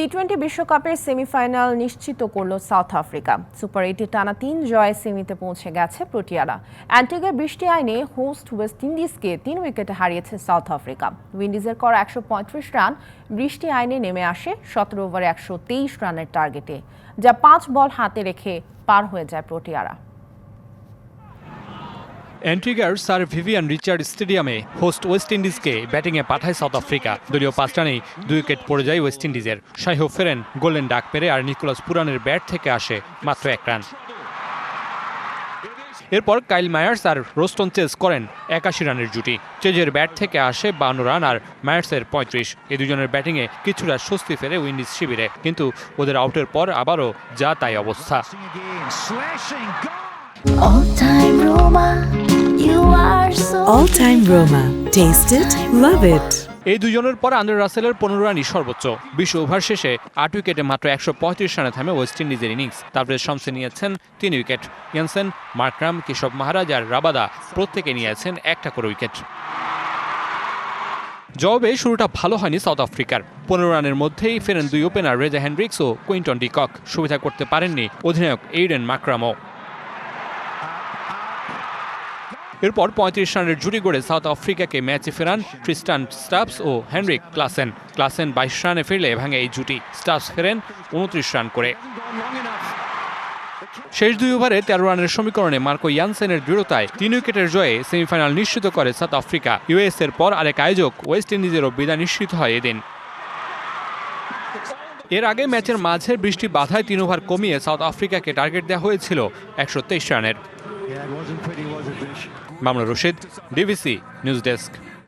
T twenty বিশ্বকাপের semifinal নিশ্চিত করল সাউথ আফ্রিকা। সুপার এইটে টানা তিন জয়ে সেমিতে পৌঁছে গেছে প্রোটিয়ারা। অ্যান্টিগা বৃষ্টি আইনে হোস্ট ওয়েস্ট ইন্ডিজকে তিন উইকেটে হারিয়েছে সাউথ আফ্রিকা। উইন্ডিজের করা একশো পঁয়ত্রিশ রান, বৃষ্টি আইনে নেমে আসে সতেরো ওভারে একশো তেইশ রানের টার্গেটে, যা পাঁচ বল হাতে রেখে পার হয়ে যায় প্রোটিয়ারা। অ্যান্ট্রিগার sir Vivian Richard stadium host West ইন্ডিজকে ব্যাটিংয়ে পাঠায় সাউথ আফ্রিকা দলীয় পাঁচ রানেই দুই উইকেট পড়ে যায় ওয়েস্ট ইন্ডিজের শাইহো ফেরেন গোল্ডেন ডাক পেরে আর নিকোলাস পুরানের ব্যাট থেকে আসে মাত্র এক রান। এরপর কাইল মায়ার্স আর রোস্টন চেজ করেন একাশি রানের জুটি। চেজের ব্যাট থেকে আসে বান্ন রান আর মায়ার্সের পঁয়ত্রিশ। এই দুজনের ব্যাটিংয়ে কিছুটা স্বস্তি ফেরে উইন্ডিজ শিবিরে। কিন্তু ওদের আউটের পর আবারও যা তাই অবস্থা। All time Roma, you are so All time Roma. Taste it, love it. এই দুজনের পর আন্দ্রে রাসেলের পনেরো রানই সর্বোচ্চ। বিশ ওভার শেষে আট উইকেটে মাত্র একশো পঁয়ত্রিশ রানে থামে ওয়েস্ট ইন্ডিজের ইনিংস। তারপরে শমসে নিয়েছেন তিন wicket. Jansen Markram Keshav Maharaj আর রাবাদা প্রত্যেকে নিয়েছেন একটা করে উইকেট। জবাবে শুরুটা ভালো হয়নি সাউথ আফ্রিকার। পনেরো রানের মধ্যেই ফেরেন দুই ওপেনার রেজা হ্যান্ড্রিক্স ও কুইন্টন ডিকক সুবিধা করতে পারেননি অধিনায়ক এইডেন মাকরামও এরপর পঁয়ত্রিশ রানের জুটি গড়ে সাউথ আফ্রিকাকে ম্যাচে ফেরান ক্রিস্টান স্টাফস ও হেনরিক ক্লাসেন। ক্লাসেন বাইশ রানে ফিরলে ভাঙে এই জুটি। স্টাফস ফেরেন উনত্রিশ রান করে। শেষ দুই ওভারে তেরো রানের সমীকরণে মার্কো ইয়ানসেনের দৃঢ়তায় তিন উইকেটের জয়ে সেমিফাইনাল নিশ্চিত করে সাউথ আফ্রিকা। ইউএস এর পর আরেক আয়োজক ওয়েস্ট ইন্ডিজেরও বিদায় নিশ্চিত হয় এদিন। এর আগে ম্যাচের মাঝের বৃষ্টি বাধায় তিন ওভার কমিয়ে সাউথ আফ্রিকাকে টার্গেট দেওয়া হয়েছিল একশো তেইশ রানের। মামলা রশিদ ডিবিসি নিউজ ডেস্ক